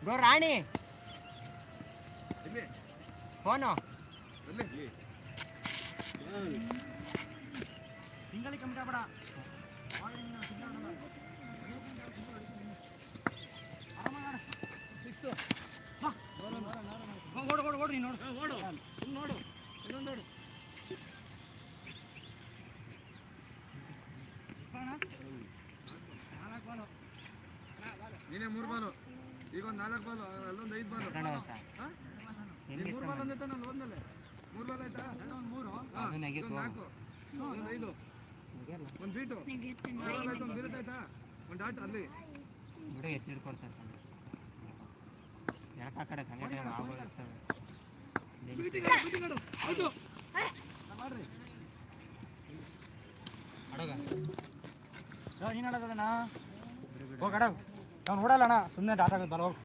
Bro Rani, ini, mana? Ini. ಓಡು ಓಡು ಓಡು ನೀನು ನೋಡು ನೋಡು ಇನ್ನೊಂದು ನೋಡು ನೀನೇ ಮೂರು ಬಾಲು. ಈಗ ಒಂದು ನಾಲ್ಕು ಬಾಲು ಅಲ್ಲೊಂದು ಐದು ಬಾಲು. ಮೂರು ಬಾಲ್ ಅಂದೈತೆ ನಾನು ಹೋದ್ಮೇಲೆ? ಮೂರು ಬಾಲ್ ಆಯ್ತಾ? ಮೂರು ನಾಲ್ಕು. ಒಂದು ಐದು. ಒಂದು ಎತ್ತಿ ಹಿಡ್ಕೊಡ್ತಾರೆ ಕಡೆ ನೀನು ಆಡೋದಣ್ಣ ಹೋಗಡ ಅವ್ನು ಓಡಲ್ಲ ಅಣ್ಣ ಸುಮ್ಮನೆ ಡಾಟ್ ಬಲ ಹೋಗು